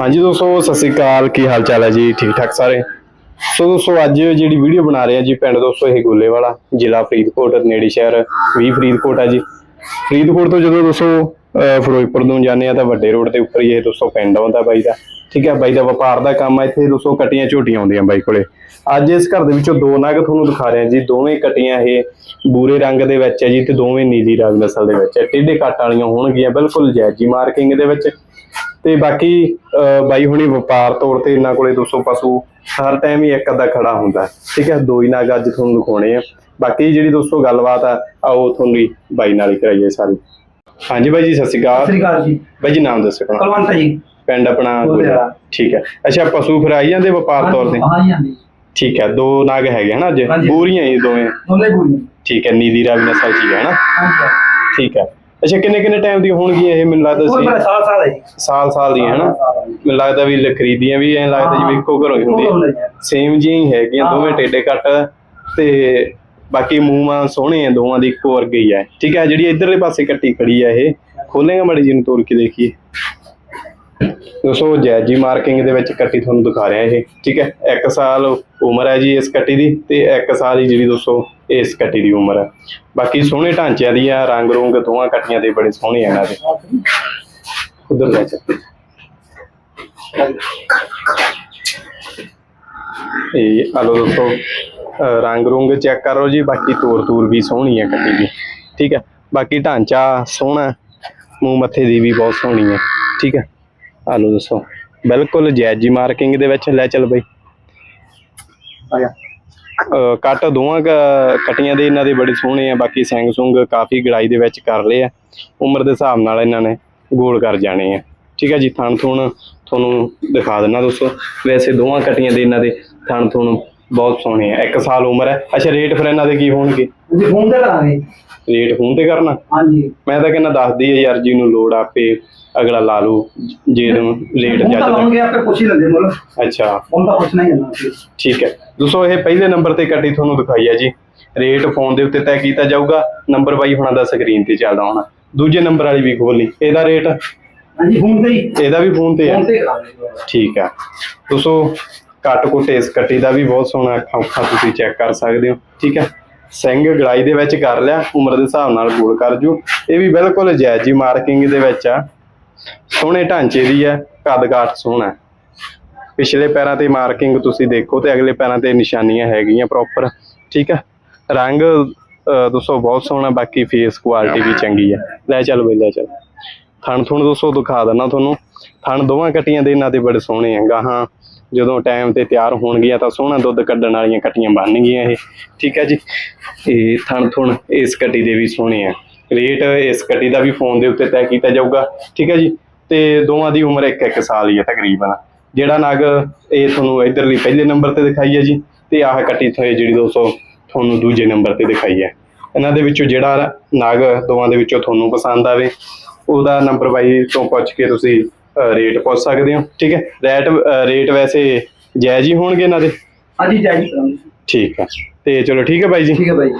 ਹਾਂਜੀ ਦੋਸਤੋ, ਸਤਿ ਸ੍ਰੀ ਅਕਾਲ। ਕੀ ਹਾਲ ਚਾਲ ਹੈ ਜੀ? ਠੀਕ ਠਾਕ ਸਾਰੇ? ਸੋ ਦੋਸਤੋ, ਅੱਜ ਜਿਹੜੀ ਵੀਡੀਓ ਬਣਾ ਰਹੇ ਆ ਜੀ ਪਿੰਡ ਦੋਸਤੋ, ਇਹ ਗੋਲੇ ਵਾਲਾ, ਜ਼ਿਲ੍ਹਾ ਫਰੀਦਕੋਟ, ਨੇੜੇ ਸ਼ਹਿਰ, ਵੀ ਫਰੀਦਕੋਟ ਆ ਜੀ। ਫਰੀਦਕੋਟ ਤੋਂ ਜਦੋਂ ਦੋਸਤੋ, ਅਹ, ਫਿਰੋਜ਼ਪੁਰ ਨੂੰ ਜਾਂਦੇ ਆ ਤਾਂ ਵੱਡੇ ਰੋਡ ਦੇ ਉੱਪਰ ਹੀ ਇਹ ਦੋਸਤੋ ਪਿੰਡ ਆਉਂਦਾ ਬਾਈ ਦਾ। ਠੀਕ ਹੈ, ਬਾਈ ਦਾ ਵਪਾਰ ਦਾ ਕੰਮ ਆ, ਇੱਥੇ ਦੋਸਤੋ ਕਟੀਆਂ ਝੋਟੀਆਂ ਆਉਂਦੀਆਂ ਬਾਈ ਕੋਲੇ। ਅੱਜ ਇਸ ਘਰ ਦੇ ਵਿੱਚੋਂ ਦੋ ਨਗ ਤੁਹਾਨੂੰ ਦਿਖਾ ਰਹੇ ਜੀ। ਦੋਵੇਂ ਕਟੀਆਂ ਇਹ ਬੂਰੇ ਰੰਗ ਦੇ ਵਿੱਚ ਹੈ ਜੀ ਤੇ ਦੋਵੇਂ ਨੀਲੀ ਰੰਗ ਨਸਲ ਦੇ ਵਿੱਚ ਹੈ ਟੇਢੇ ਕੱਟ ਵਾਲੀਆਂ ਹੋਣਗੀਆਂ, ਬਿਲਕੁਲ ਜੈਜੀ ਮਾਰਕਿੰਗ ਦੇ ਵਿੱਚ। ਤੇ ਬਾਕੀ ਬਾਈ ਹੁਣੀ ਵਪਾਰ ਤੌਰ ਤੇ ਇਹਨਾਂ ਕੋਲੇ 200 ਪਸ਼ੂ ਹਰ ਟਾਈਮ ਹੀ ਇੱਕ ਅੱਧਾ ਖੜਾ ਹੁੰਦਾ। ਠੀਕ ਹੈ? ਦੋ ਹੀ ਨਾਗ ਅੱਜ ਤੁਹਾਨੂੰ ਦਿਖਾਉਣੇ ਆ। ਬਾਕੀ ਜਿਹੜੀ ਦੋਸਤੋ ਗੱਲਬਾਤ ਆ ਆਓ ਤੁਹਾਨੂੰ ਹੀ ਬਾਈ ਨਾਲ ਹੀ ਕਰਾਈਏ ਸਾਰੀ। ਹਾਂਜੀ ਬਾਈ ਜੀ ਸਤਿ ਸ਼੍ਰੀ ਸਤਿ ਅਕਾਲ ਸ੍ਰੀ ਅਕਾਲ ਜੀ। ਬਾਈ ਜੀ ਨਾਮ ਦੱਸੋ ਆਪਣਾ। ਕਲਵੰਤ ਜੀ। ਪਿੰਡ ਆਪਣਾ। ਠੀਕ ਹੈ। ਅੱਛਾ ਪਸ਼ੂ ਫਿਰ ਆਈ ਜਾਂਦੇ ਵਪਾਰ ਤੌਰ ਤੇ? ਹਾਂ ਜੀ ਹਾਂਜੀ। ਠੀਕ ਹੈ ਦੋ ਨਾਗ ਹੈਗੇ ਹਨਾ ਅੱਜ। ਬੂਰੀਆਂ ਹੀ ਦੋਵੇਂ। ਦੋਨੇ ਬੁਰੀ ਠੀਕ ਹੈ ਨੀਲੀ ਰੰਗ ਨਸਲ ਚ ਹੀ ਹਾਂਜੀ। ਠੀਕ ਹੈ। ਅੱਛਾ ਕਿੰਨੇ ਕਿੰਨੇ ਟਾਈਮ ਦੀ ਹੋਣਗੀਆਂ ਇਹ ਮੈਨੂੰ ਲੱਗਦਾ ਉਹ ਸੀ? ਸਾਲ ਸਾਲ ਹੈ ਜੀ। ਸਾਲ ਸਾਲ ਦੀਆਂ ਹਨਾ ਮੈਨੂੰ ਲੱਗਦਾ ਵੀ ਖਰੀਦੀਆਂ ਵੀ ਐਂ ਲੱਗਦਾ ਜਿਵੇਂ ਇੱਕੋ ਘਰੋਂ ਹੀ ਇੱਕੋ ਹੁੰਦੀ। ਸੇਮ ਜਿਹੀਆਂ ਹੀ ਹੈਗੀਆਂ। ਦੋਵੇਂ ਟੇਡੇ ਕੱਟ ਤੇ ਬਾਕੀ ਮੂੰਹਾਂ ਸੋਹਣੇ ਆ ਦੋਵਾਂ ਦੀ ਇੱਕੋ ਵਰਗੇ ਹੀ ਆ। ਠੀਕ ਹੈ ਜਿਹੜੀ ਇਧਰਲੇ ਪਾਸੇ ਕੱਟੀ ਖੜੀ ਆ ਇਹ ਖੋਲੇਗਾ ਮਾੜੀ ਜੀ ਨੂੰ ਤੋੜ ਕੇ ਦੇਖੀਏ। ਦੋਸਤੋ ਜੈਜੀ ਮਾਰਕਿੰਗ ਦੇ ਵਿੱਚ ਕੱਟੀ ਤੁਹਾਨੂੰ ਦਿਖਾ ਰਿਹਾ ਇਹ। ਠੀਕ ਹੈ 1 ਸਾਲ ਉਮਰ ਹੈ ਜੀ ਇਸ ਕੱਟੀ ਦੀ ਤੇ 1 ਸਾਲ ਹੀ ਜਿਹੜੀ ਦੋਸਤੋ ਇਸ ਕੱਟੀ ਦੀ ਉਮਰ। ਹੈ ਬਾਕੀ ਸੋਹਣੇ ਢਾਂਚਿਆਂ ਦੀ ਆ, ਰੰਗ ਰੋਂਗ ਦੋਵਾਂ ਕੱਟੀਆਂ ਦੇ ਬੜੇ ਸੋਹਣੇ ਆ ਇਹਨਾਂ ਦੇ। ਉਧਰ ਲੈ ਚੱਲ। ਇਹ ਆਲੋ ਦੋਸਤੋ ਰੰਗ ਰੁੰਗ ਚੈੱਕ ਕਰੋ ਜੀ, ਬਾਕੀ ਤੋਰ ਤੂਰ ਵੀ ਸੋਹਣੀ ਹੈ ਕੱਟੀ ਦੀ। ਠੀਕ ਹੈ ਬਾਕੀ ਢਾਂਚਾ ਸੋਹਣਾ, ਮੂੰਹ ਮੱਥੇ ਦੀ ਵੀ ਬਹੁਤ ਸੋਹਣੀ ਹੈ ਠੀਕ ਹੈ ਆਲੋ ਦੋਸਤੋ, ਬਿਲਕੁਲ ਜੈਜੀ ਮਾਰਕਿੰਗ ਦੇ ਵਿੱਚ ਲੈ ਚੱਲ ਬਈ। ਆ ਗਿਆ ਕੱਟ ਦੋਵਾਂ ਕਟੀਆਂ ਦੇ ਇਹਨਾਂ ਦੇ ਬੜੇ ਸੋਹਣੇ ਆ, ਬਾਕੀ ਸੈਂਗ ਸੁੰਗ ਕਾਫੀ ਗੜਾਈ ਦੇ ਵਿੱਚ ਕਰ ਲਏ ਆ। ਉਮਰ ਦੇ ਹਿਸਾਬ ਨਾਲ ਇਹਨਾਂ ਨੇ ਗੋਲ ਕਰ ਜਾਣੇ ਆ। ਠੀਕ ਹੈ ਜੀ ਥਣ ਥੁਣ ਤੁਹਾਨੂੰ ਦਿਖਾ ਦਿੰਨਾ ਦੋਸਤੋ। ਵੈਸੇ ਦੋਵਾਂ ਕਟੀਆਂ ਦੇ ਇਹਨਾਂ ਦੇ ਥਣ ਥੁਣ ਬਹੁਤ ਸੋਹਣੇ ਆ ਇੱਕ ਸਾਲ ਉਮਰ ਹੈ। ਅੱਛਾ ਰੇਟ ਫਿਰ ਇਹਨਾਂ ਦੇ ਕੀ ਹੋਣਗੇ? ਤੁਸੀਂ ਫੋਨ ਤੇ ਕਰਾਂਗੇ। ਰੇਟ ਫੋਨ ਤੇ ਕਰਨਾ? ਹਾਂਜੀ। ਮੈਂ ਤਾਂ ਕਹਿੰਦਾ ਦੱਸਦੀ ਹੈ ਯਾਰ ਜੀ ਨੂੰ ਲੋੜ ਆਪੇ ਅਗਲਾ ਲਾ ਲੂ ਜੇ ਨੂੰ ਰੇਟ ਫੋਨ ਤਾਂ ਜੱਜਦਾ ਲਾਉਂਗੇ ਆਪੇ ਪੁੱਛ ਹੀ ਲੈਂਦੇ ਮੁੱਲ। ਅੱਛਾ। ਫੋਨ ਤਾਂ ਪੁੱਛਣਾ ਹੀ ਹੈ ਠੀਕ ਹੈ। ਦੋਸਤੋ ਇਹ ਪਹਿਲੇ ਨੰਬਰ ਤੇ ਕੱਟੀ ਤੁਹਾਨੂੰ ਦਿਖਾਈ ਹੈ ਜੀ। ਰੇਟ ਫੋਨ ਦੇ ਉੱਤੇ ਤੈਅ ਕੀਤਾ ਜਾਊਗਾ ਨੰਬਰ ਬਾਈ ਹੁਣਾਂ ਦਾ ਸਕਰੀਨ ਤੇ ਚੱਲਦਾ ਹੋਣਾ। ਦੂਜੇ ਨੰਬਰ ਵਾਲੀ ਵੀ ਖੋਲਣੀ ਇਹਦਾ ਰੇਟ ਹਾਂਜੀ ਫੋਨ ਤੇ ਹੀ। ਇਹਦਾ ਵੀ ਫੋਨ ਤੇ ਹੈ ਫੋਨ ਤੇ ਕਰਾਂਗੇ। ਠੀਕ ਹੈ ਦੋਸਤੋ ਕੱਟ ਕੁੱਟ ਇਸ ਕੱਟੀ ਦਾ ਵੀ ਬਹੁਤ ਸੋਹਣਾ ਅੱਖਾਂ ਉੱਖਾਂ ਤੁਸੀਂ ਚੈੱਕ ਕਰ ਸਕਦੇ ਹੋ ਠੀਕ ਹੈ? ਸਿੰਘ ਗੜਾਈ ਦੇ ਵਿੱਚ ਕਰ ਲਿਆ ਉਮਰ ਦੇ ਹਿਸਾਬ ਨਾਲ ਗੋਲ ਕਰ ਜੂ। ਇਹ ਵੀ ਬਿਲਕੁਲ ਜਾਇਜ਼ ਜੀ ਮਾਰਕਿੰਗ ਦੇ ਵਿੱਚ ਆ। ਸੋਹਣੇ ਢਾਂਚੇ ਦੀ ਹੈ ਕੱਦ ਕਾਠ ਸੋਹਣਾ ਪਿਛਲੇ ਪੈਰਾਂ ਤੇ ਮਾਰਕਿੰਗ ਤੁਸੀਂ ਦੇਖੋ ਤੇ ਅਗਲੇ ਪੈਰਾਂ ਤੇ ਨਿਸ਼ਾਨੀਆਂ ਹੈਗੀਆਂ ਪ੍ਰੋਪਰ ਠੀਕ ਹੈ? ਰੰਗ ਅਹ, ਦੋਸਤੋ ਬਹੁਤ ਸੋਹਣਾ ਬਾਕੀ ਫੇਸ ਕੁਆਲਿਟੀ ਵੀ ਚੰਗੀ ਹੈ। ਲੈ ਚੱਲ ਬਈ ਲੈ ਚੱਲ। ਥਣ ਥੁਣ ਦੋਸਤੋ ਦਿਖਾ ਦਿੰਦਾ ਤੁਹਾਨੂੰ। ਥਣ ਦੋਵਾਂ ਕੱਟੀਆਂ ਦੇ ਇਹਨਾਂ ਦੇ ਬੜੇ ਸੋਹਣੇ ਆ ਗਾਹਾਂ ਜਦੋਂ ਟਾਈਮ ਤੇ ਤਿਆਰ ਹੋਣਗੀਆਂ ਤਾਂ ਸੋਹਣਾ ਦੁੱਧ ਕੱਢਣ ਵਾਲੀਆਂ ਕੱਟੀਆਂ ਬਣਨਗੀਆਂ ਇਹ। ਠੀਕ ਹੈ ਜੀ? ਇਹ ਥਣ ਥੁਣ ਇਸ ਕੱਟੀ ਦੇ ਵੀ ਸੋਹਣੇ ਆ। ਰੇਟ ਇਸ ਕੱਟੀ ਦਾ ਵੀ ਫੋਨ ਦੇ ਉੱਤੇ ਤੈਅ ਕੀਤਾ ਜਾਊਗਾ। ਠੀਕ ਹੈ ਜੀ? ਤੇ ਦੋਵਾਂ ਦੀ ਉਮਰ ਇੱਕ ਇੱਕ ਸਾਲ ਹੀ ਹੈ ਤਕਰੀਬਨ। ਜਿਹੜਾ ਨਗ ਇਹ ਤੁਹਾਨੂੰ ਇਧਰਲੀ ਪਹਿਲੇ ਨੰਬਰ ਤੇ ਦਿਖਾਈ ਹੈ ਜੀ। ਤੇ ਆਹ ਕੱਟੀ ਤੋਂ ਜਿਹੜੀ 200 ਤੁਹਾਨੂੰ ਦੂਜੇ ਨੰਬਰ ਤੇ ਦਿਖਾਈ ਹੈ। ਇਹਨਾਂ ਦੇ ਵਿੱਚੋਂ ਜਿਹੜਾ ਨਗ ਦੋਵਾਂ ਦੇ ਵਿੱਚੋਂ ਤੁਹਾਨੂੰ ਪਸੰਦ ਆਵੇ, ਉਹਦਾ ਨੰਬਰ ਬਾਈ ਤੋਂ ਪੁੱਛ ਕੇ ਤੁਸੀਂ ਰੇਟ ਪੁੱਛ ਸਕਦੇ ਹੋ? ਠੀਕ ਹੈ? ਰੇਟ ਰੇਟ ਵੈਸੇ ਜਾਇਜ਼ ਹੀ ਹੋਣਗੇ ਇਹਨਾਂ ਦੇ? ਹਾਂਜੀ ਕਰਾਂਗੇ। ਠੀਕ ਹੈ। ਤੇ ਚਲੋ ਠੀਕ ਹੈ ਬਾਈ ਜੀ। ਠੀਕ ਹੈ ਬਾਈ